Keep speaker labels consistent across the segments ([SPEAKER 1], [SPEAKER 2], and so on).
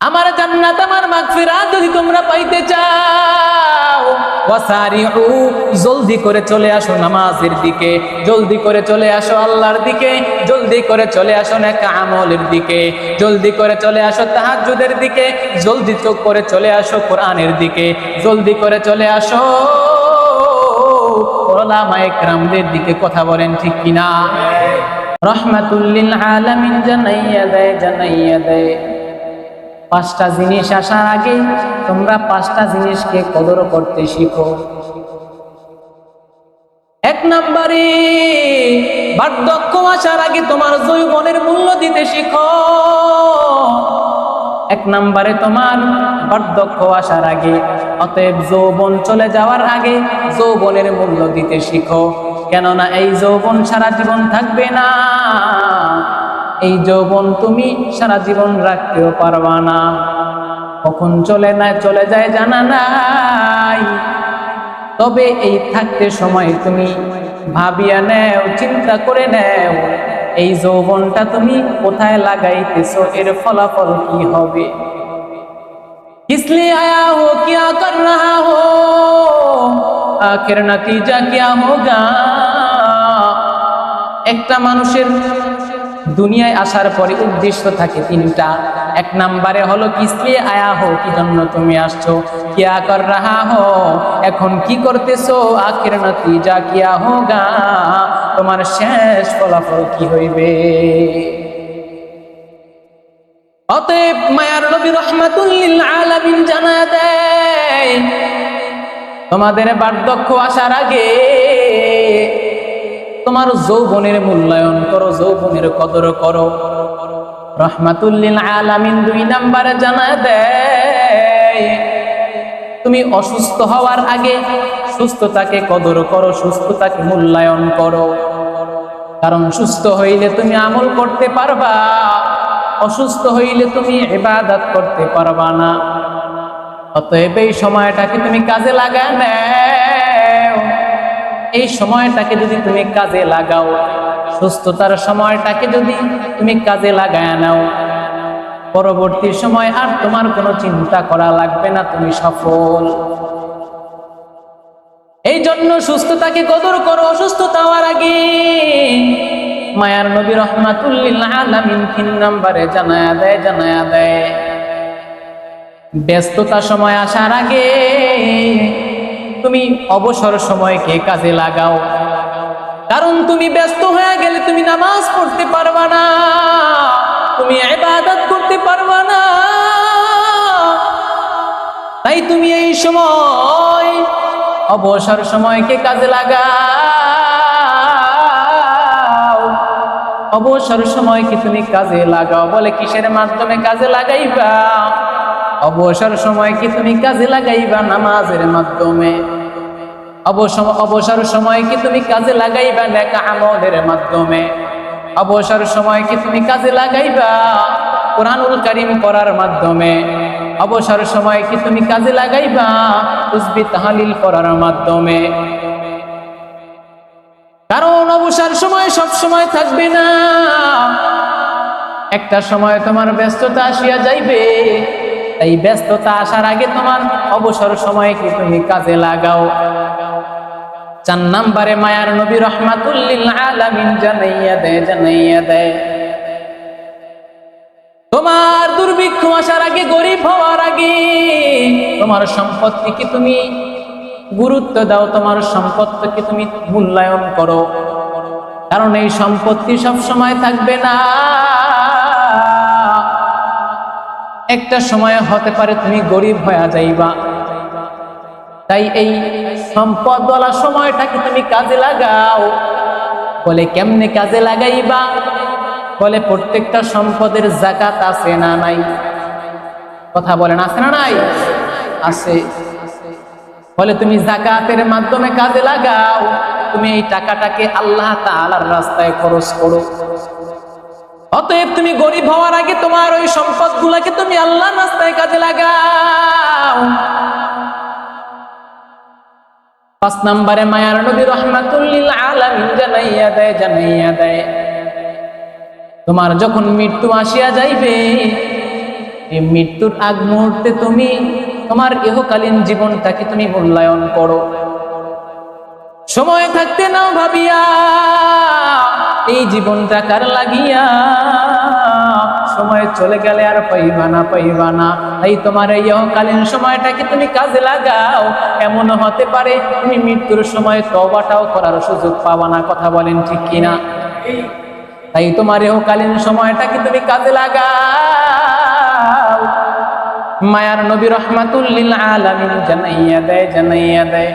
[SPEAKER 1] আমার জান্নাত আমার মাগফিরাত যদি তোমরা পাইতে চাও ওয়াসারিউ জলদি করে চলে আসো নামাজের দিকে জলদি করে চলে আসো আল্লাহর দিকে জলদি করে চলে আসো নেক আমলের দিকে জলদি করে চলে আসো তাহাজ্জুদের দিকে জলদি চোখ করে চলে আসো কোরআনের দিকে জলদি করে চলে আসো। ওলামা একরামদের দিকে কথা বলেন ঠিক কিনা? রহমাতুল্লিল আলামিন জানাইয়া দেয় জানাইয়া দেয়। পাঁচটা জিনিস আসার আগে তোমরা পাঁচটা জিনিসকে কদর করতে শিখো। এক নম্বরে, বার্ধক্য আসার আগে তোমার যৌবনের মূল্য দিতে শিখো। এক নম্বরে, তোমার বার্ধক্য আসার আগে, অতএব যৌবন চলে যাওয়ার আগে যৌবনের মূল্য দিতে শিখো। কেননা এই যৌবন সারা জীবন থাকবে না। এই যৌবন তুমি সারা জীবন রাখতেও পারবা না। কখন চলে না চলে যায় জানা নাই। তবে এই থাকতে সময় তুমি ভাবিয়া নেও, চিন্তা করে নেও, এই যৌবনটা তুমি কোথায় লাগাইতেছ, এর ফলাফল কি হবে? আয়া একটা মানুষের দুনিয়ায় আসার পরে উদ্দেশ্য থাকে তিনটা। এক নাম্বারে হলো, কিসলে আয়া হো কি জন্য তুমি আসছো? কিয়া কর রাহা হো? এখন কি করতেছো? আখের নতিজা কিয়া হোগা তোমার শেষ ফলাফল কি হইবে? অতএব মায়ার নবী রহমাতুল্লিল আলামিন জানা দেয়, তোমাদের বার্ধক্য আসার আগে তোমার যৌবনের মূল্যায়ন করো, যৌবনের কদর করো। আলামিন দুই জানা তুমি অসুস্থ হওয়ার আগে সুস্থতাকে কদর করো, সুস্থতাকে মূল্যায়ন করো। কারণ সুস্থ হইলে তুমি আমল করতে পারবা, অসুস্থ হইলে তুমি ইবাদত করতে পারবা না। অতএব এই সময়টাকে তুমি কাজে লাগা নেও এই সময়টাকে যদি তুমি কাজে লাগাও, সুস্থতার সময়টাকে যদি তুমি কাজে লাগায় নাও, পরবর্তী সময় আর তোমার কোনো চিন্তা করা লাগবে না, তুমি সফল। এই জন্য সুস্থতাকে কদর করো, অসুস্থতা হওয়ার আগে। মায়ার নবী রহমাতুল্লিল আলামিন তিন নম্বরে জানায়া দেয় জানায়া দেয় ব্যস্ততা সময় আসার আগে তুমি অবসর সময়কে কাজে লাগাও। কারণ তুমি ব্যস্ত হয়ে গেলে তুমি নামাজ পড়তে পারবা না। তুমি ইবাদত করতে পারবা না। তাই তুমি এই সময় অবসর সময়কে কাজে লাগাও। অবসর সময়কে তুমি কাজে লাগাও বলে কিসের মাধ্যমে কাজে লাগাইবা? অবসর সময়কে তুমি কাজে লাগাইবা নামাজের মাধ্যমে। অবসর অবসর সময়কে তুমি কাজে লাগাইবা নেকা আমলের মাধ্যমে? অবসর সময়কে তুমি কাজে লাগাইবা কোরআনুল করিম করার মাধ্যমে? অবসর সময়কে তুমি কাজে লাগাইবা তুসবি তাহালিল করার মাধ্যমে? কারণ অবসর সময় সব সময় থাকবে না। একটা সময় তোমার ব্যস্ততা আসিয়া যাইবে। তাই ব্যস্ততা আসার আগে তোমার অবসর সময়কে তুমি কাজে লাগাও? চার নাম্বারে মায়ার নবী রহমাতুল্লিল আলামিন জানাইয়া দেয় জানাইয়া দেয় তোমার দুর্ভিক্ষ আসার আগে, গরিব হওয়ার আগে তোমার সম্পত্তিকে তুমি গুরুত্ব দাও, তোমার সম্পত্তিকে তুমি মূল্যায়ন করো? কারণ এই সম্পত্তি সব সময় থাকবে না। একটা সময় হতে পারে তুমি গরিব হয়ে যাইবা। তাই এই সম্পদ বলা সময়টাকে তুমি কাজে লাগাও। বলে, কেমনে কাজে লাগাইবা? বলে, প্রত্যেকটা সম্পদের জাকাত আছে না নাই? কথা বলেন, আছে না নাই? আছে। বলে, তুমি জাকাতের মাধ্যমে কাজে লাগাও। তুমি এই টাকাটাকে আল্লাহ তাআলার রাস্তায় খরচ করো। অতএব তুমি গরিব হওয়ার আগে তোমার ওই সম্পদ গুলাকে তুমি আল্লাহ রাস্তায় কাজে লাগাও। পাঁচ নম্বরে মায়ার নবী রহমাতুল্লিল আলামিন জানাইয়া দেয় জানাইয়া দেয়, তোমার যখন মৃত্যু আসিয়া যাইবে, এই মৃত্যুর আগ মুহূর্তে তুমি তোমার ইহকালীন জীবনটাকে তুমি মূল্যায়ন করো। সময় থাকতে নাও ভাবিয়া, এই জীবনটা কার লাগিয়া? সময় চলে গেলে আর পাইবা না পাইবা না। তাই তোমার এই ইহকালীন সময়টাকে তুমি কাজে লাগাও। এমন হতে পারে তুমি মৃত্যুর সময় তবাটাও করার সুযোগ পাবা না, কথা বলেন ঠিক কিনা? তাই তোমার ইহকালীন সময়টাকে তুমি কাজে লাগাও। মায়ার নবী রহমাতুল্লিল আলামিন জানাইয়া দেয় জানাইয়া দেয়।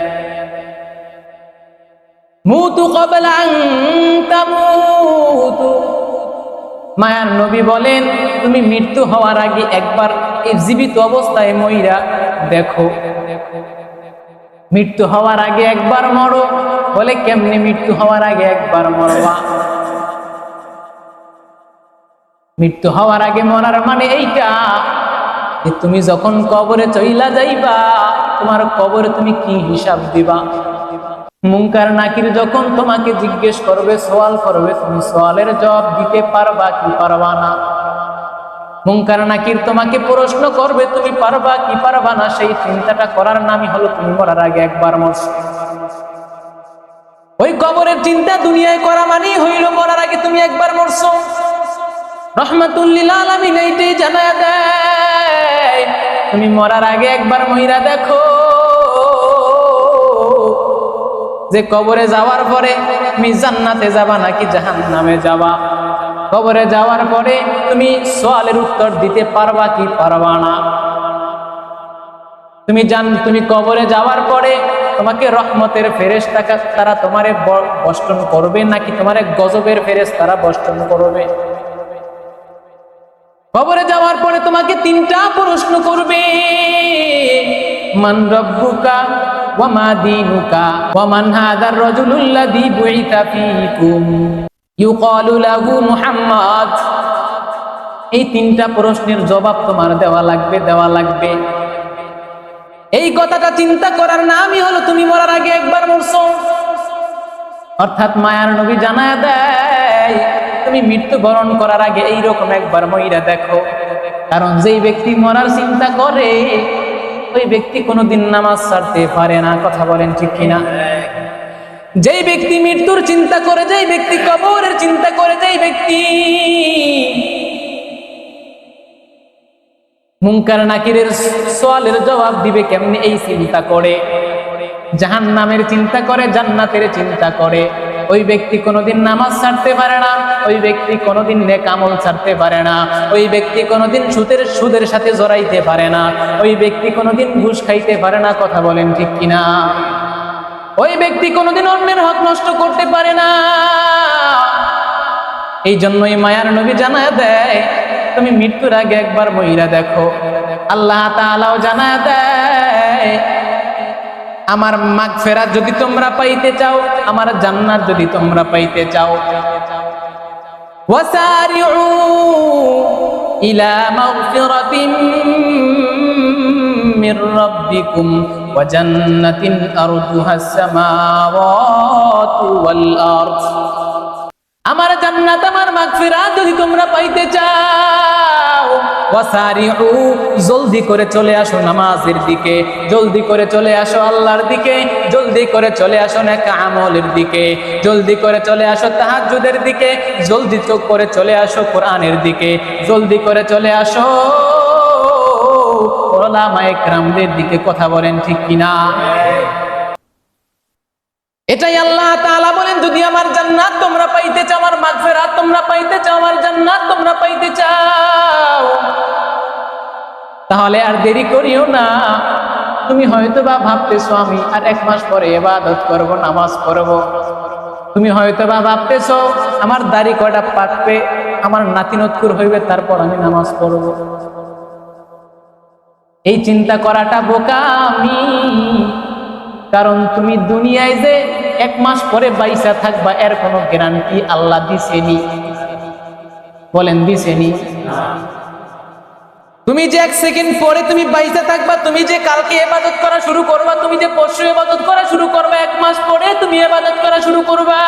[SPEAKER 1] মুতু কবলা তামুতু। মায়ার নবী বলেন, তুমি মৃত্যু হওয়ার আগে একবার এই জীবিত অবস্থায় মইরা দেখো। মৃত্যু হওয়ার আগে একবার মরো, বলে কেমনে মৃত্যু হওয়ার আগে একবার মরবা? মৃত্যু হওয়ার আগে মরার মানে এইটা যে তুমি যখন কবরে চইলা যাইবা, তোমার কবরে তুমি কি হিসাব দিবা? মুঙ্কার নাকির যখন তোমাকে জিজ্ঞেস করবে, সওয়াল করবে, তুমি সওয়ালের জবাব দিতে পারবা কি পারবা না? মুঙ্কার নাকির তোমাকে প্রশ্ন করবে, তুমি পারবা কি পারবা না? সেই চিন্তাটা করার নামই হলো তুমি মরার আগে একবার মরছো। ওই কবরের চিন্তা দুনিয়ায় করা মানেই হইল মরার আগে তুমি একবার মরছো। রহমাতুল্লিল আলামিন এইটাই জানায় দেয়। তুমি মরার আগে একবার মহিরা দেখো। যে কবরে যাওয়ার পরে তুমি জান্নাতে যাবা নাকি জাহান্নামে যাবা? কবরে যাওয়ার পরে তুমি সোয়ালের উত্তর দিতে পারবা কি পারবা না? তুমি জান, তুমি কবরে যাওয়ার পরে তোমাকে রহমতের ফেরেস তারা তোমারে বষ্টন করবে নাকি তোমারে গজবের ফেরেস তারা বষ্টন করবে? কবরে যাওয়ার পরে তোমাকে তিনটা প্রশ্ন করবে। মান রব্বুকা ওয়া ওয়া মান বুইতা ফীকুম। ইউকালু লাহু মুহাম্মদ। এই তিনটা প্রশ্নের জবাব তোমার দেওয়া লাগবে দেওয়া লাগবে। এই কথাটা চিন্তা করার নামই হলো তুমি মরার আগে একবার মরছো। অর্থাৎ মায়ার নবী জানায় দেয়, তুমি মৃত্যুবরণ করার আগে এইরকম একবার মইরা দেখো। কারণ যেই ব্যক্তি মরার চিন্তা করে ওই ব্যক্তি কোনোদিন নামাজ ছাড়তে পারে না, কথা বলেন ঠিক কিনা? যেই ব্যক্তি মৃত্যুর চিন্তা করে, যেই ব্যক্তি কবরের চিন্তা করে, যেই ব্যক্তি মুঙ্কার নাকিরের সোয়ালের জবাব দিবে কেমনি এই চিন্তা করে? জাহান নামের চিন্তা করে, জান্নাতের চিন্তা করে। ওই ব্যক্তি কোনোদিন নামাজ ছাড়তে পারে না, ওই ব্যক্তি কোনোদিন নেকামল ছাড়তে পারে না, ওই ব্যক্তি কোনোদিন সুদের সুদের সাথে জড়াইতে পারে না, ওই ব্যক্তি কোনোদিন ঘুষ খাইতে পারে না, কথা বলেন ঠিক কিনা? ওই ব্যক্তি কোনোদিন অন্যের হক নষ্ট করতে পারে না। এই জন্যই মায়ার নবী জানায় দেয়, তুমি মৃত্যুর আগে একবার মহিলা দেখো। আল্লাহ তাআলাও জানায় দেয় আমার মাগ ফেরাত যদি তোমরা পাইতে চাও আমার জান্নাত যদি তোমরা পাইতে চাও وسارعوا إلى مغفرة من ربكم وجنة أرضها السماوات والأرض আমার জান্নাত, আমার মাগফিরাত যদি তোমরা পাইতে চাও, ওয়াসারিউ, জলদি করে চলে আসো নামাজের দিকে, জলদি করে চলে আসো আল্লাহর দিকে, জলদি করে চলে আসো নেক আমলের দিকে, জলদি করে চলে আসো তাহাজ্জুদের দিকে, জলদি চোখ করে চলে আসো কোরআনের দিকে, জলদি করে চলে আসো। ওলামা একরামদের দিকে কথা বলেন ঠিক কিনা? এটাই আল্লাহ তাআলা বলেন, যদি আমার জান্নাত তোমরা পাইতে চাও, আমার মাগফিরাত তোমরা পাইতে চাও, আমার জান্নাত তোমরা পাইতে চাও। তাহলে আর দেরি করিও না। তুমি হয়তো বা ভাবতেছো, আমি আর এক মাস পরে ইবাদত করব, নামাজ পড়ব। তুমি হয়তো বা ভাবতেছো, আমার দাড়ি কয়টা পাকবে, আমার নাতি নাতিনৎকুর হইবে, তারপর আমি নামাজ পড়ব। এই চিন্তা করাটা বোকামি। কারণ তুমি দুনিয়ায় যে এক মাস পরে বাইসা থাকবা এর কোনো গ্যারান্টি আল্লাহ দিছেনি? বলেন, দিছেনি? তুমি যে এক সেকেন্ড পরে তুমি বাইসা থাকবা, তুমি যে কালকে এবাদত করা শুরু করবা, তুমি যে পরশু এবাদত করা শুরু করবা, এক মাস পরে তুমি এবাদত করা শুরু করবা।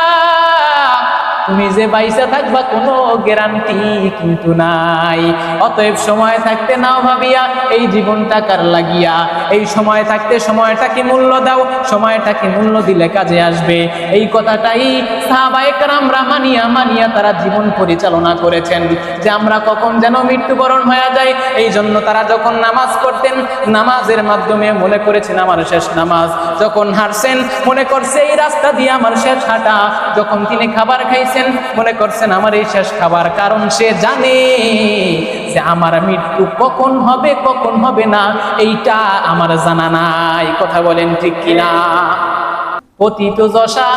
[SPEAKER 1] তুমি যে বাইসা থাকবা, কোনো গ্যারান্টি কিন্তু নাই। অতএব সময় থাকতে নাও ভাবিয়া, এই জীবনটা কার লাগিয়া? এই সময় থাকতে সময়টাকে মূল্য দাও, সময়টাকে মূল্য দিলে কাজে আসবে। এই কথাটাই সাহাবায়করামরা মানিয়া মানিয়া তারা জীবন পরিচালনা করেছেন, যে আমরা কখন যেন মৃত্যুবরণ হয়ে যায় এই জন্য তারা যখন নামাজ পড়তেন, নামাজের মাধ্যমে মনে করেছেন, আমার শেষ নামাজ। যখন হারছেন মনে করছে, এই রাস্তা দিয়ে আমার শেষ হাঁটা। যখন তিনি খাবার খাইছেন মনে করছেন আমার এই শেষ খাবার। কারণ সে জানে যে আমার মৃত্যু কখন হবে কখন হবে না, এইটা আমার জানা নাই। কথা বলেন ঠিক কিনা? পতিত যশা,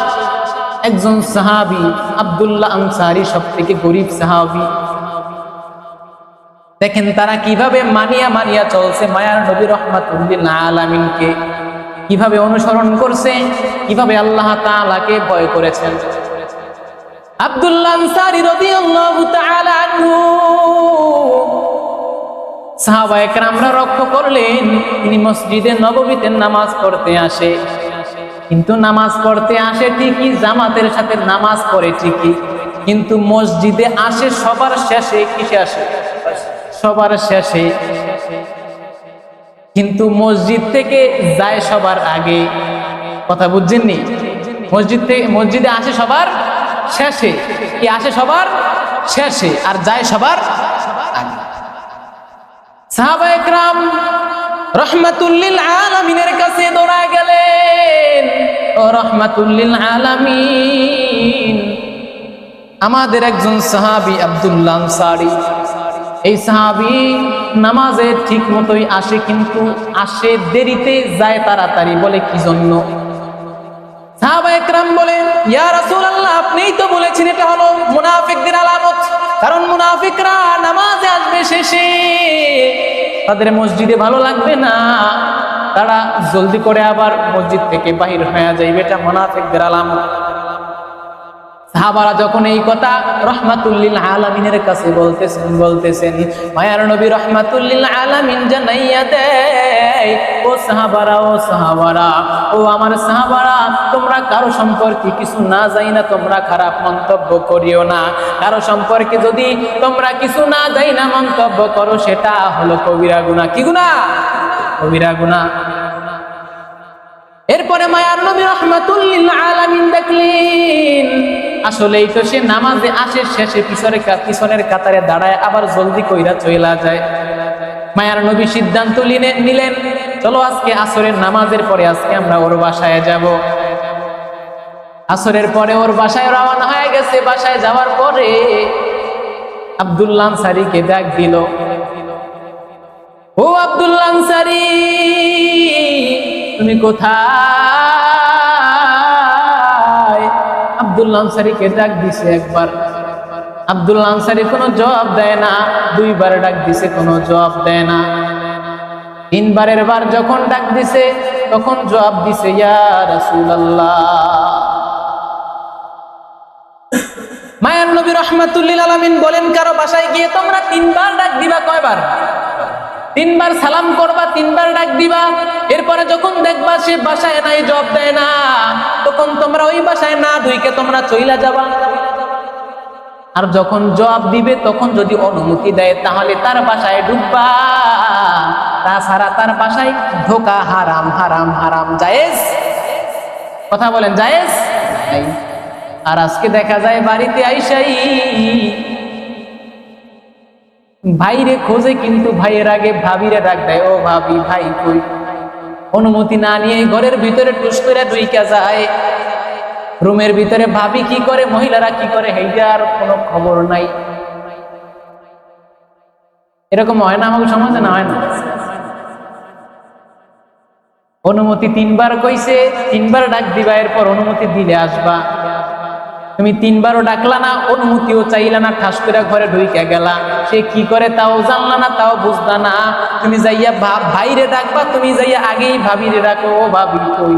[SPEAKER 1] একজন সাহাবি, আব্দুল্লাহ আনসারি সব থেকে গরিব সাহাবি। দেখেন তারা কীভাবে মানিয়া মানিয়া চলছে, মায়ার নবী রহমাতুল্লিল আলামিনকে। কীভাবে অনুসরণ করছে, কীভাবে আল্লাহ তাআলাকে ভয় করেছেন। আব্দুল্লাহ আনসারী রাদিয়াল্লাহু করলেন নামাজ পড়তে আসে। কিন্তু নামাজ পড়তে আসে ঠিকই সাথে নামাজ পড়ে ঠিকই। কিন্তু মসজিদে আসে সবার শেষে, কিসে আসে? সবার শেষে। কিন্তু মসজিদ থেকে যায় সবার আগে। কথা বুঝছেননি মসজিদ থেকে, মসজিদে আসে সবার শেষে। কি আসে সবার? শেষে। আর যায় সবার? আগে একরাম রহমাতুল্লিল আলামিনের কাছে দৌড়া গেলেন। ও রহমাতুল্লিল আলামিন, আমাদের একজন সাহাবি আব্দুল্লাহ আনসারী। এই সাহাবি নামাজে ঠিক মতোই আসে, কিন্তু আসে দেরিতে, যায় তাড়াতাড়ি, বলে কি জন্য? আপনিই তো বলেছেন এটা হলো মুনাফিকদের আলামত। কারণ শেষে। তাদের মসজিদে ভালো লাগবে না। তারা জলদি করে আবার মসজিদ থেকে বাহির হয়ে যাইবে, এটা মুনাফিকদের আলামত। সাহাবারা যখন এই কথা রহমাতুল্লিল আলামিনের কাছে বলতেছেন বলতেছেন মায়ার নবী রহমাতুল্লিল আলামিন জানাইয়া দেয়, ও সাহাবারা ও সাহাবারা, ও আমার সাহাবারা, তোমরা কারও সম্পর্কে কিছু না যাই না তোমরা খারাপ মন্তব্য করিও না। কারও সম্পর্কে যদি তোমরা কিছু না যাই না মন্তব্য করো, সেটা হলো কবিরা গুণা কি গুণা কবিরা গুণা এরপরে মায়ার নবী রহমাতুল্লিল আলামিন দেখলেন, আসলেই তো সে নামাজে আসে, শেষে পিছনে পিছনের কাতারে দাঁড়ায়, আবার জলদি কইরা চইলা যায়। মায়ার নবী সিদ্ধান্ত নিলেন নিলেন, চলো আজকে আসরের নামাজের পরে আজকে আমরা ওর বাসায় যাব। আসরের পরে ওর বাসায় রওনা হয়ে গেছে, বাসায় যাওয়ার পরে আব্দুল্লাহ আনসারীকে ডাক দিল। ও আব্দুল্লাহ আনসারী! তুমি কোথায়? আব্দুল্লাহ আনসারীকে ডাক দিছে একবার। আব্দুল্লাহ আনসারী কোনো জবাব দেয় না, দুইবার ডাক দিছে, কোনো জবাব দেয় না। তিনবারের বার যখন ডাক দিছে, তখন জবাব দিছে, ইয়া রাসূলুল্লাহ। মায়ার নবী রহমাতুল্লিল আলামিন বলেন, কারও বাসায় গিয়ে তোমরা তিনবার ডাক দিবা কয়বার? তিনবার সালাম করবা, তিনবার ডাক দিবা। এরপরে যখন দেখবা সে বাসায় নাই জব দেয় না। তখন তোমরা ওই বাসায় না ধুইকে তোমরা চইলা যাবা। আর যখন জবাব দিবে, তখন যদি অনুমতি দেয়, তাহলে তার বাসায় ঢুকবা। তাছাড়া তার বাসায় ঢোকা হারাম হারাম হারাম, জায়েজ। কথা বলেন, জায়েজ? আর আজকে দেখা যায়, বাড়িতে আইসাই ভাইরে খোঁজে কিন্তু ভাইয়ের আগে ভাবিরে ডাক দেয়, ও ভাবি, ভাই কই? অনুমতি না নিয়ে ঘরের ভিতরে টুস করে ঢুইকা যায়। রুমের ভিতরে ভাবি কি করে, মহিলারা কি করে হেইটার কোনো খবর নাই। এরকম হয় না আমাকে সমাজে, না হয় না? অনুমতি তিনবার কইছে, তিনবার ডাক দিবা, এরপর অনুমতি দিলে আসবা। তুমি তিনবারও ডাকলা না, অনুমতিও চাইলা না, ঠাস করে ঘরে ঢুইকা গেলা। সে কি করে তাও জানলা না, তাও বুঝলা না। তুমি যাইয়া ভাইরে ডাকবা, তুমি যাইয়া আগেই ভাবিরে ডাকো, ও ভাবি কই?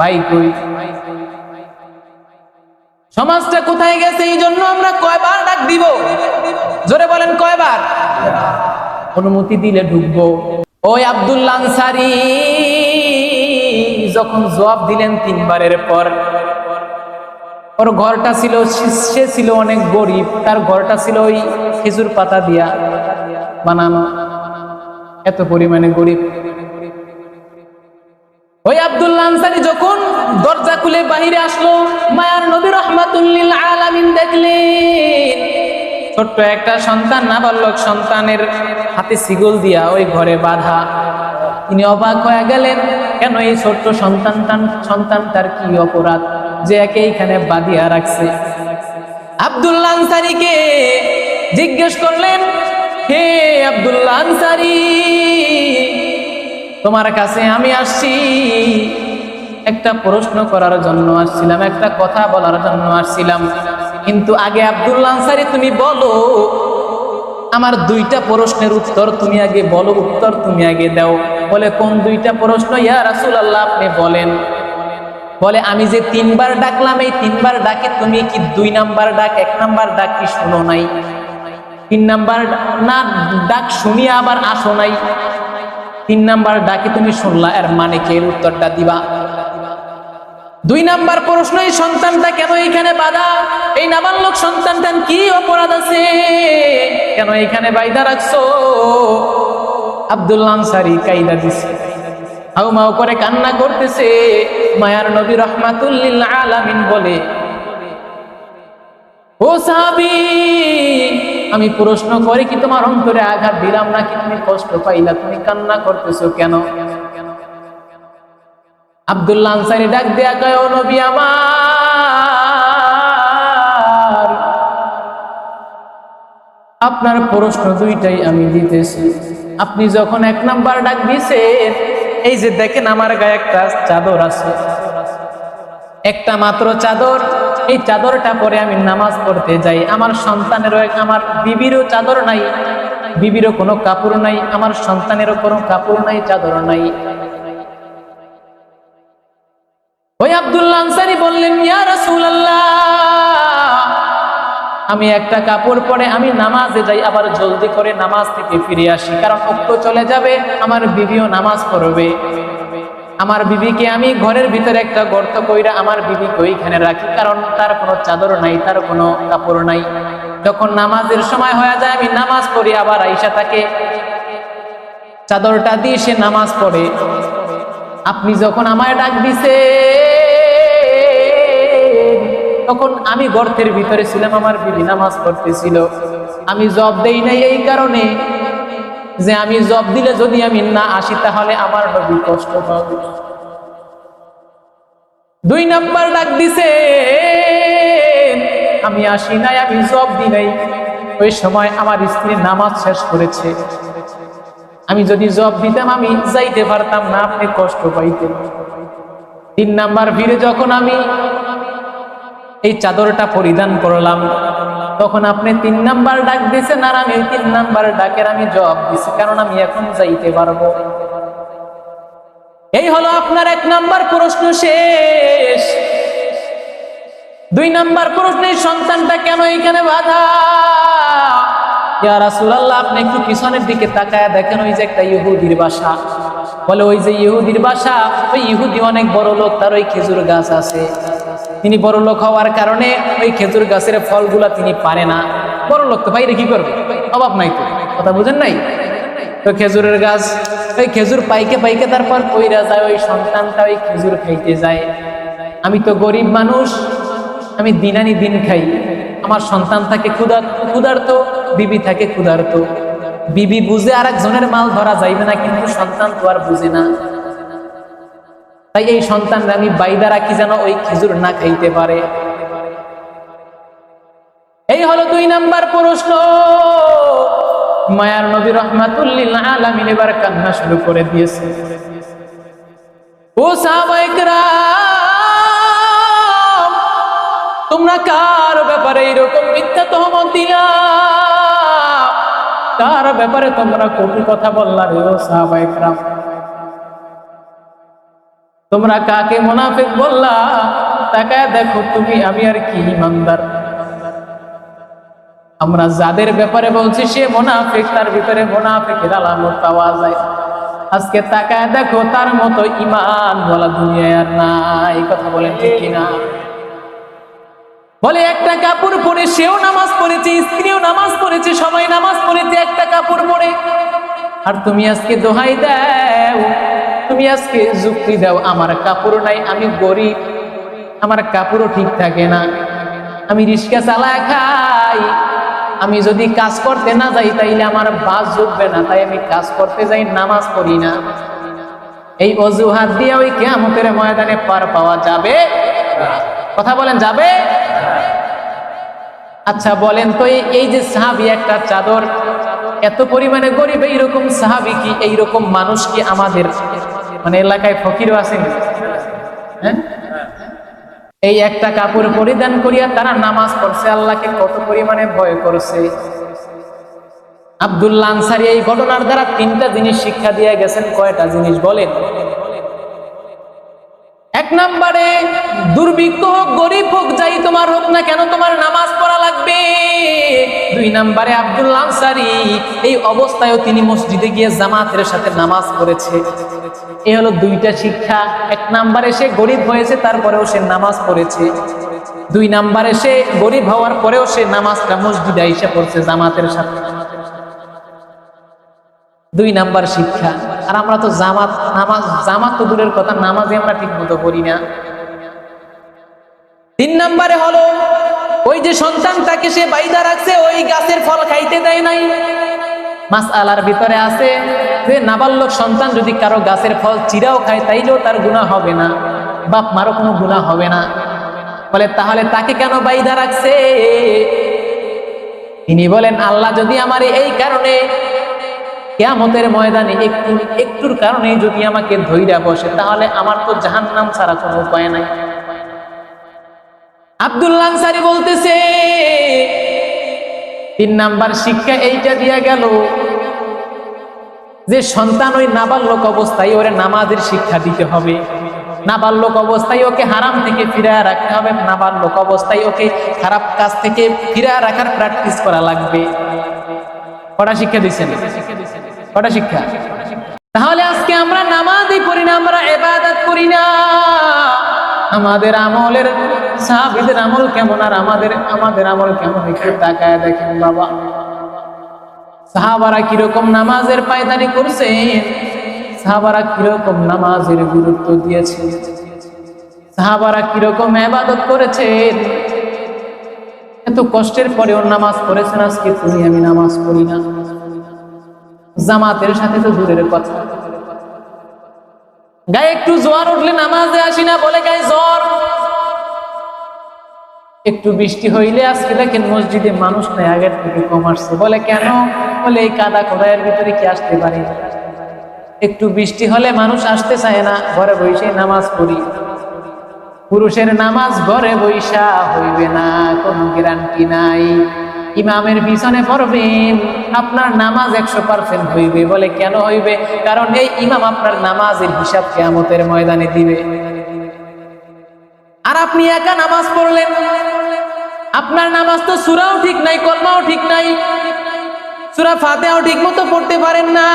[SPEAKER 1] ভাই কই? সমাজটা কোথায় গেছে, এই জন্য আমরা কয়বার ডাক দিব? জোরে বলেন, কয়বার? অনুমতি দিলে ঢুকবো। ওই আব্দুল্লাহ আনসারী, যখন জবাব দিলেন তিনবারের পর ওর ঘরটা ছিল, সে ছিল অনেক গরিব। তার ঘরটা ছিল ওই খেজুর পাতা দিয়া বানানো। এত পরিমাণে গরিব। ওই আব্দুল্লাহ আনসারি যখন দরজা খুলে বাহিরে আসলো, মায়ার নবী রহমাতুল্লিল আলামিন দেখলেন, ছোট্ট একটা সন্তান না নাবালক সন্তানের হাতে সিগল দিয়া ওই ঘরে বাধা। তিনি অবাক হয়ে গেলেন কেন এই ছোট্ট সন্তান সন্তান তার কি অপরাধ? যে একে এখানে বাঁধিয়া রাখছে। আব্দুল্লাহ আনসারিকে জিজ্ঞেস করলেন, হে আব্দুল্লাহ আনসারি, তোমার কাছে আমি আসছি। একটা প্রশ্ন করার জন্য আসছিলাম, একটা কথা বলার জন্য আসছিলাম। কিন্তু আগে আব্দুল্লাহ আনসারি তুমি বলো, আমার দুইটা প্রশ্নের উত্তর তুমি আগে বলো, উত্তর তুমি আগে দাও। বলে, কোন দুইটা প্রশ্ন? ইয়া রাসুল আল্লাহ আপনি বলেন। বলে, আমি যে তিনবার ডাকলাম, এই তিনবার ডাকে তুমি কি দুই নাম্বার ডাক, এক নাম্বার ডাক কি শুনো নাই? তিন নাম্বার না, ডাক শুনিয়া আবার আসো নাই। তিন নাম্বার ডাকে তুমি শুনলা, এর মানে কি? উত্তরটা দিবা। দুই নাম্বার প্রশ্ন, এই সন্তানটা কেন এখানে বাধা? এই নাবালক সন্তানটার কি অপরাধ আছে? কেন এখানে বাইদা রাখছো? আব্দুল্লাহ আনসারি কাইদা দিছে। হাউ মাউ করে কান্না করতেছে, মায়ার নবী রহমাতুল্লিল আলামিন বলে, ও সাহাবী, আমি প্রশ্ন করে কি তোমার অন্তরে আঘাত দিলাম নাকি তুমি কষ্ট পাইলা? তুমি কান্না করতেছো কেন? আব্দুল্লাহ আনসারি ডাক দেয়া কয় নবী আমার, আপনার প্রশ্ন দুইটাই আমি দিতেছি। আপনি যখন এক নাম্বার ডাক দিয়েছেন এই যে দেখেন আমার গায়ে একটা চাদর আছে। একটা মাত্র চাদর, এই চাদরটা পরে আমি নামাজ পড়তে যাই। আমার সন্তানেরও আমার বিবিরও চাদর নাই, বিবিরও কোনো কাপড় নাই, আমার সন্তানেরও কোনো কাপড় নাই, চাদর নাই। ওই আব্দুল্লাহ আনসারি বললেন, ইয়া রাসূলুল্লাহ। আমি একটা কাপড় পরে আমি নামাজে যাই, আবার জলদি করে নামাজ থেকে ফিরে আসি। কারণ অক্ত চলে যাবে, আমার বিবিও নামাজ পড়বে। আমার বিবিকে আমি ঘরের ভিতরে একটা গর্ত কইরা আমার বিবিকে ওইখানে রাখি, কারণ তার কোনো চাদর নাই, তার কোনো কাপড় নাই। যখন নামাজের সময় হয়ে যায়, আমি নামাজ পড়ি, আবার আইসা তাকে চাদরটা দিয়ে সে নামাজ পড়ে। আপনি যখন আমায় ডাক দিছে তখন আমি গর্তের ভিতরে ছিলাম, আমার বিবি নামাজ পড়তেছিল। আমি জব দেই নাই এই কারণে যে আমি জব দিলে যদি আমি না আসি, তাহলে আমার নবী কষ্ট পাবে। দুই নাম্বার ডাক দিছে, আমি আসি নাই, আমি জব দি নাই। ওই সময় আমার স্ত্রী নামাজ শেষ করেছে। আমি যদি জব দিতাম, আমি যাইতে পারতাম না, আপনি কষ্ট পাইতেন। তিন নাম্বার ভিড়ে যখন আমি এই চাদরটা পরিধান করলাম। তখন আপনি তিন নাম্বার ডাক দিয়েছেন আর আমি তিন নাম্বার ডাকের আমি জবাব দিছি, কারণ আমি এখন যাইতে পারব। এই হলো আপনার এক নাম্বার প্রশ্ন শেষ। দুই নাম্বার প্রশ্ন, এই সন্তানটা কেন এখানে বাধা? রাসূলুল্লাহ, আপনি একটু পিছনের দিকে তাকায় দেখেন, ওই যে একটা ইহুদির বাসা। বলে, ওই যে ইহুদির বাসা, ওই ইহুদি অনেক বড় লোক, তার ওই খেজুর গাছ আছে। তিনি বড় লোক হওয়ার কারণে ওই খেজুর গাছের ফলগুলা তিনি পারে না। বড় লোক তো বাইরে কি করবে? অভাব নাই তো। কথা বুঝেন নাই? তো খেজুরের গাছ, ওই খেজুর পাইকে পাইকে তারপর কইরা যায়, ওই সন্তানটা ওই খেজুর খাইতে যায়। আমি তো গরিব মানুষ, আমি দিনানি দিন খাই। আমার সন্তান থাকে ক্ষুধার ক্ষুধার্ত, বিবি থাকে ক্ষুধার্ত। বিবি বুঝে আর একজনের মাল ধরা যাইবে না, কিন্তু সন্তান তো আর বুঝে না। তাই এই সন্তানরা আমি বাইদা রাখি যেন ওই খেজুর না খাইতে পারে? এই হলো দুই নাম্বার প্রশ্ন। মায়ার নবী রহমাতুল্লিল আলামিন এবার কান্না শুরু করে দিয়েছে। ও সাহাবাইকরাম তোমরা কার ব্যাপারে এরকম মিথ্যা তহমত দিলা? কার ব্যাপারে তোমরা কটু কথা বললা রে ও সাহাবাইকরাম তোমরা কাকে মুনাফিক বললা? তাকায় দেখো, তুমি, আমি আর কি ইমানদার। আমরা যাদের ব্যাপারে বলছি, সে মোনাফিক, তার ভিতরে মোনাফিকের আলামত পাওয়া যায়। আজকে তাকায় দেখো, তার মতো ইমান বলা দুনিয়ায় আর নাই। কথা বলেন ঠিক কিনা? বলে, একটা কাপড় পরে সেও নামাজ পড়েছে, স্ত্রীও নামাজ পড়েছে, সবাই নামাজ পড়েছে, একটা কাপড় পরে। আর তুমি আজকে দোহাই দাও তুমি আজকে যুক্তি দাও, আমার কাপড় নাই, আমি গরিব। আমার কাপড়ও ঠিক থাকে না। আমি রিক্সা চালা খাই। আমি যদি কাজ করতে না যাই, তাইলে আমার বাস জুটবে না। তাই আমি কাজ করতে যাই, নামাজ পড়ি না। এই অজুহাত দিয়ে ওই কেয়ামতের ময়দানে পার পাওয়া যাবে? কথা বলেন, যাবে? আচ্ছা বলেন তো, এই- এই যে সাহাবি একটা চাদর, এত পরিমাণে গরিব, এইরকম সাহাবি কি, এইরকম মানুষ কি আমাদের মানে এলাকায় ফকিরও আছেন হ্যাঁ? এই একটা কাপড় পরিধান করিয়া তারা নামাজ পড়ছে, আল্লাহকে কত পরিমাণে ভয় করছে। আব্দুল্লাহ আনসারি এই ঘটনার দ্বারা তিনটা জিনিস শিক্ষা দিয়ে গেছেন, কয়টা জিনিস বলেন? এক নম্বরে, দুর্ভিক্ষ হোক, গরিব হোক, যাই তোমার হোক না কেন তোমার নামাজ পড়া লাগবে। দুই নম্বরে, আব্দুল্লাহ আনসারি এই অবস্থায়ও তিনি মসজিদে গিয়ে জামাতের সাথে নামাজ পড়েছে। এই হলো দুইটা শিক্ষা। এক নাম্বারে সে গরিব হয়েছে, তারপরেও সে নামাজ পড়েছে। দুই নাম্বারে সে গরিব হওয়ার পরেও সে নামাজটা মসজিদে এসে পড়ছে, জামাতের সাথে। দুই নাম্বার শিক্ষা। আর আমরা তো জামাত, নামাজ, জামাত তো দূরের কথা নামাজে আমরা ঠিক মতো করি না। তিন নাম্বারে হলো, ওই যে সন্তান তাকে সে বাইদা রাখছে, ওই গাছের ফল খাইতে দেয় নাই। মাস আলার ভিতরে আছে যে নাবালক সন্তান, যদি কারও গাছের ফল চিরাও খায়, তাইলেও তার গুণা হবে না। বাপ মারও কোনো গুণা হবে না। বলে, তাহলে তাকে কেন বাইদা রাখছে? তিনি বলেন, আল্লাহ যদি আমার এই কারণে কেয়ামতের ময়দানে একটু, একটুর কারণে যদি আমাকে ধৈর্য বসে, তাহলে আমার তো জাহান্নাম ছাড়া কোনো উপায় নাই। আব্দুল্লাহ বলতেছে, তিন নাম্বার শিক্ষা এইটা দিয়া গেল যে সন্তান ওই নাবালক অবস্থায় ওরে নামাজের শিক্ষা দিতে হবে। নাবালক অবস্থায় ওকে হারাম থেকে ফিরায় রাখতে হবে। নাবালক অবস্থায় ওকে খারাপ কাজ থেকে ফিরায় রাখার প্র্যাকটিস করা লাগবে। কটা শিক্ষা দিচ্ছেন কটা শিক্ষা? তাহলে আজকে আমরা নামাজই পড়ি না, আমরা এবাদত করি না। আমাদের আমলের সাহাবিদের আমল কেমন আর আমাদের আমাদের আমল কেমন? একটু তাকায় দেখেন বাবা। সাহাবারা কীরকম নামাজের পায়দানি করছেন সাহাবারা কীরকম নামাজের গুরুত্ব দিয়েছে? সাহাবারা কীরকম এবাদত করেছেন এত কষ্টের পরে ওর নামাজ পড়েছেন আজকে তুমি, আমি নামাজ পড়ি না। জামাতের সাথে তো দূরের কথা। গায়ে একটু জোয়ার উঠলে নামাজে আসি না বলে গায়ে জ্বর। একটু বৃষ্টি হইলে আজকে দেখেন মসজিদে মানুষ নাই, আগের থেকে কম আসছে। বলে কেন? বলে এই কাদা খোদায়ের ভিতরে কি আসতে পারি। একটু বৃষ্টি হলে মানুষ আসতে চায় না, ঘরে বসে নামাজ পড়ি। পুরুষের নামাজ ঘরে বৈশা হইবে না, কোনো গ্যারান্টি নাই। ইমামের পিছনে পড়বেন, আপনার নামাজ একশো পার্সেন্ট হইবে বলে কেন হইবে? কারণ এই ইমাম আপনার নামাজের হিসাব কেয়ামতের ময়দানে দিবে। আর আপনি একা নামাজ পড়লেন। আপনার নামাজ তো সুরাও ঠিক নাই, কলমাও ঠিক নাই। সুরা ফাতেও ঠিক মতো পড়তে পারেন না।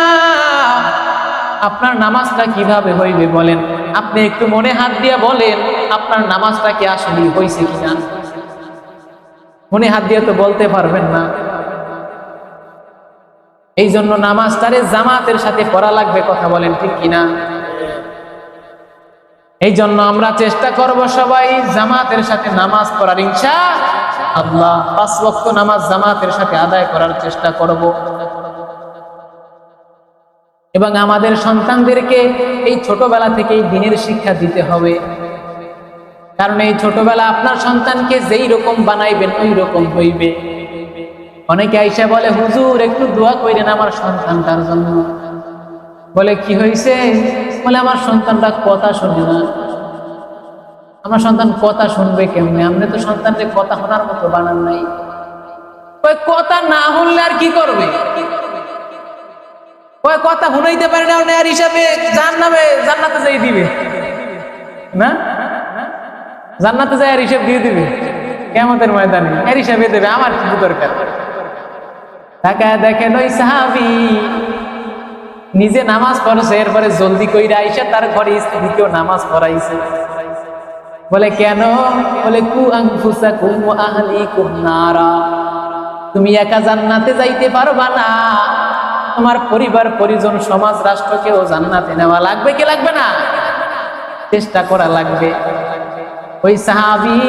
[SPEAKER 1] আপনার নামাজটা কীভাবে হইবে বলেন? আপনি একটু মনে হাত দিয়ে বলেন, আপনার নামাজটা কি আসলে হয়েছে কিনা? মনে হাত দিয়ে তো বলতে পারবেন না। এই জন্য নামাজটারে জামাতের সাথে পড়া লাগবে কথা বলেন ঠিক কিনা? এই জন্য আমরা চেষ্টা করব সবাই জামাতের সাথে নামাজ পড়ার, ইনশা আল্লাহ পাঁচ ওয়াক্ত নামাজ জামাতের সাথে আদায় করার চেষ্টা করব। এবং আমাদের সন্তানদেরকে এই ছোটবেলা থেকেই দিনের শিক্ষা দিতে হবে। কারণ এই ছোটবেলা আপনার সন্তানকে যেই রকম বানাইবেন, ওই রকম হইবে। অনেকে আইসা বলে, হুজুর, একটু দোয়া কইরেন আমার সন্তানটার জন্য। বলে, কি হয়েছে বলে, আমার সন্তানটা কথা শুনে না। আমার সন্তান কথা শুনবে কেমনে? আপনি তো সন্তানকে কথা শোনার মতো বানান নাই। ওই কথা না শুনলে আর কি করবে? ওই কথা শুনাইতে পারে না নেয়ার হিসাবে নামে জান্নাতে যাই দিবে। না? জান্নাতে যায় আর হিসাব দিয়ে দিবে। কেমতের ময়দানে এর হিসাবে দেবে, আমার কি দরকার। তাকায় দেখেন ওই সাহাবি নিজে নামাজ পড়ছে, এরপরে জলদি কইরা আইসা তার ঘরে স্ত্রীকেও নামাজ পড়াইছে। বলে, কেন? বলে, কু আনফুসাকুম ওয়া আহলিকুম নারা। তুমি একা জান্নাতে যাইতে পারবা না। তোমার পরিবার, পরিজন, সমাজ, রাষ্ট্রকেও জান্নাতে নেওয়া লাগবে কি লাগবে না? চেষ্টা করা লাগবে। ওই সাহাবি,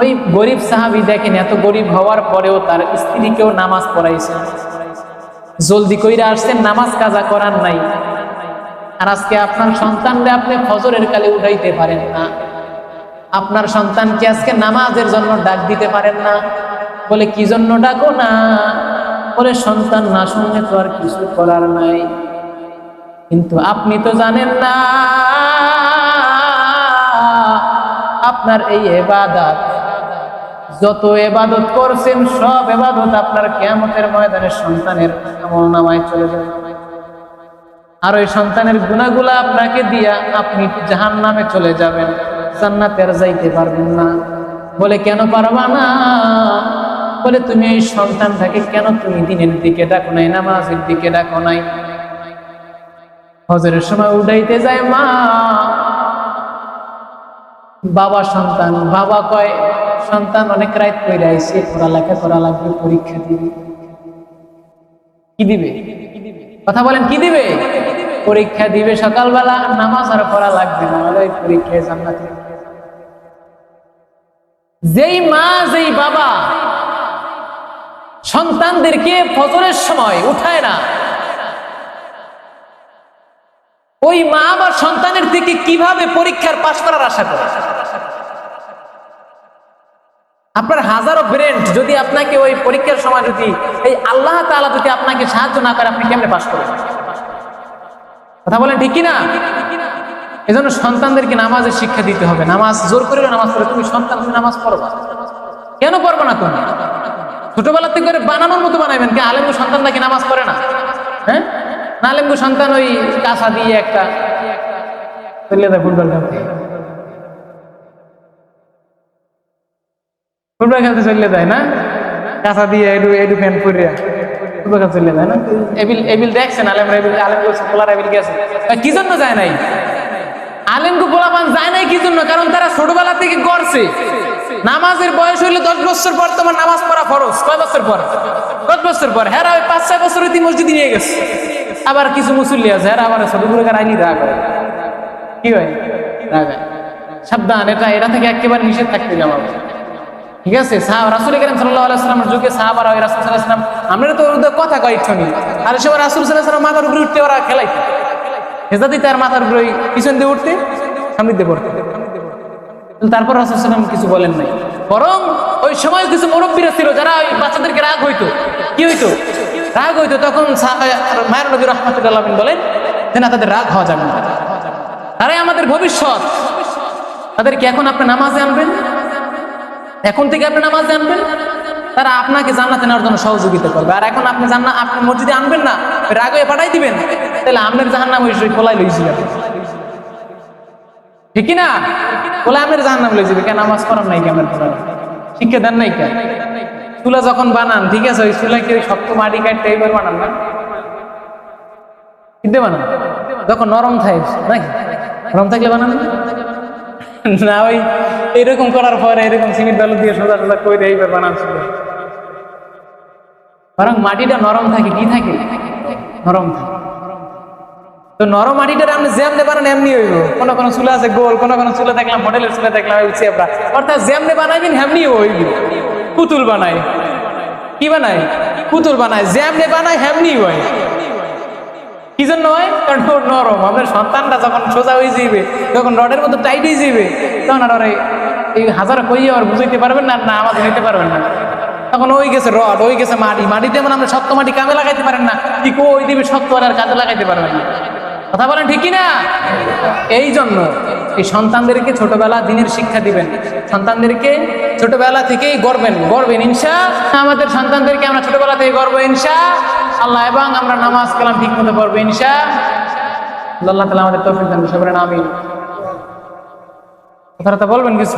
[SPEAKER 1] ওই গরিব সাহাবি দেখেন, এত গরিব হওয়ার পরেও তার স্ত্রীকেও নামাজ পড়াইছে। জলদি কইরা আসছেন, নামাজ কাজা করার নাই। আর আজকে আপনার সন্তানরে আপনি ফজরের কালে উঠাইতে পারেন না। আপনার সন্তানকে আজকে নামাজের জন্য ডাক দিতে পারেন না। বলে, কি জন্য ডাকো না? বলে, সন্তান না শুনলে তো আর কিছু করার নাই। কিন্তু আপনি তো জানেন না, আপনার এই এবাদাত, যত এবাদত করছেন, সব এবাদত আপনার কেয়ামতের ময়দানে সন্তানের আমল নামায় চলে যাবে। আর ওই সন্তানের গুণাগুলা আপনাকে দিয়া আপনি জাহান নামে চলে যাবেন। জান্নাতের যাইতে পারবেন না। বলে, কেন পারবা না? বলে, তুমি এই সন্তানটাকে কেন তুমি দিনের দিকে ডাকো নাই, নামাজের দিকে ডাকো নাই? হজরের সময় উঠাইতে যায় মা। বাবা সন্তান, বাবা কয়, সন্তান, অনেক রাত কইরা আইসে পড়ালেখা করা লাগবে, পরীক্ষা দিবে। কি দিবে? কথা বলেন, কি দিবে? পরীক্ষা দিবে সকালবেলা, নামাজ আর পড়া লাগবে না পরীক্ষায় জান্নাতে যেই মা, যেই বাবা সন্তানদেরকে ফজরের সময় উঠায় না, ওই মা বা সন্তানের থেকে কীভাবে পরীক্ষার পাশ করার আশা করে? আপনার হাজারো ব্রেন্ট যদি আপনাকে ওই পরীক্ষার সময় যদি, এই আল্লাহ তাআলা যদি আপনাকে সাহায্য না করে, আপনি কেমনে পাশ করবেন? কথা বলেন ঠিক কিনা? এজন্য সন্তানদেরকে নামাজের শিক্ষা দিতে হবে। নামাজ জোর করে নামাজ পড়ে। তুমি সন্তান, তুমি নামাজ পড়বা কেন পড়ব না তুমি? ছোটবেলা থেকে বানানোর মতো বানাবেন কি? আলেমগু সন্তান নাকি নামাজ পড়ে না? হ্যাঁ? না, আলেমগু সন্তান ওই কাঁচা দিয়ে একটা ফুটবল খেলতে? ফুটবল খেলতে চলে যায় না? কাঁচা দিয়ে এডু এডু ফ্যান পরিয়া ফুটবল খেলতে চলে যায় না? এবিল এবিল দেখছেন আলেম এবিল আলেম পোলার এবিল গেছে। কি জন্য যায় নাই? আলেমগু পোলাপান যায় নাই কি জন্য কারণ তারা ছোটবেলা থেকে গড়ছে। নামাজের বয়স হইলে দশ বছর পর তোমার নামাজ পড়া ফরজ। কয় বছর পর? দশ বছর পর। হ্যাঁ ওই পাঁচ, ছয় বছর হইতে মসজিদে নিয়ে গেছে। আবার কিছু মুসল্লি আছে হ্যাঁ আবার ছোটগুলো আইনি রাগ কি হয়? সাবধান, এটা এটা থেকে একেবারে নিষেধ থাকতে যাওয়া ঠিক আছে? রাসুল করিম সাল্লাহ আলাইসলামের যুগে সাহাবার হয় রাসুল সাল্লাহ আমরা তো কথা কয় ইচ্ছনি আর সে রাসুল সাল্লাহ মাথার উপরে উঠতে ওরা খেলাইতে। হেজাদি তার মাথার উপরে পিছন দিয়ে উঠতে সামনে দিয়ে পড়তে। তারপর রাসুল সাল্লাম কিছু বলেন নাই। বরং ওই সময় কিছু মুরব্বীরা ছিল যারা ওই বাচ্চাদেরকে রাগ হইতো। কি হইতো? রাগ হইতো। তখন মায়ের নবী রহমতুল্লাহ বলেন যে, না, তাদের রাগ হওয়া যাবে না। তারাই আমাদের ভবিষ্যৎ। তাদেরকে এখন আপনি নামাজে আনবেন। এখন থেকে আপনি নামাজে আনবেন। তারা আপনাকে জান্নাতে নেওয়ার জন্য সহযোগিতা করবে। আর এখন আপনি জান্না আপনি মসজিদে আনবেন না রাগ পাঠাই দিবেন। তাহলে আপনার জাহান্নাম ওই খোলাই লইছিলেন ঠিক না বলে আমের জাহান্নাম লই যাবে। কেন নামাজ করার নাই কেমন শিক্ষা দেন নাই কেন চুলা যখন বানান, ঠিক আছে, ওই চুলা কি শক্ত মাটি কাটতে এইবার বানান না? কিনতে বানান? যখন নরম থাকে, নাকি? নরম থাকলে বানান? না, ওই এরকম করার পরে এরকম সিমেন্ট বালু দিয়ে সোজা সোজা করে এইবার বানাচ্ছিল বরং মাটিটা নরম থাকে, কি থাকে? নরম থাকে। তো নরম মাটিটা আপনি যেমনে বানান, এমনি হইব। কোন কোন চুলা আছে, গোল, কোন কোন চুলা দেখলাম, মডেলের চুলা দেখলাম ওই চেপড়া অর্থাৎ যেমনে বানাইবেন হেমনি হইব। পুতুল বানায়। কি বানাই পুতুল বানাই যেমনে বানায় হেমনি হয়। কি জন্য হয়? কারণ নরম। আপনার সন্তানটা যখন সোজা হয়ে যাইবে, যখন রডের মতো টাইট হয়ে যাইবে, তখন আর এই- হাজার কই আর বুঝাইতে পারবেন না না আমাদের নিতে পারবেন না। তখন ওই গেছে রড, ওই গেছে মাটি। মাটি যেমন আমরা শক্ত মাটি কামে লাগাইতে পারেন না ঠিক ওই দিবে শক্ত আর কাজে লাগাইতে পারবেন না। কথা বলেন ঠিকই না এই জন্য এই সন্তানদেরকে ছোটবেলা দিনের শিক্ষা দিবেন। সন্তানদেরকে ছোটবেলা থেকেই গড়বেন। গড়বেন ইনশা। আমাদের সন্তানদেরকে আমরা ছোটবেলা থেকে গড়বো ইনশা। আল্লাহ এবং আমরা নামাজ কালাম ঠিক মতো পড়ব, ইনশা আল্লাহ। তালা আমাদের তফিল দান সবাই আমিন। কথাটা বলবেন কিছু?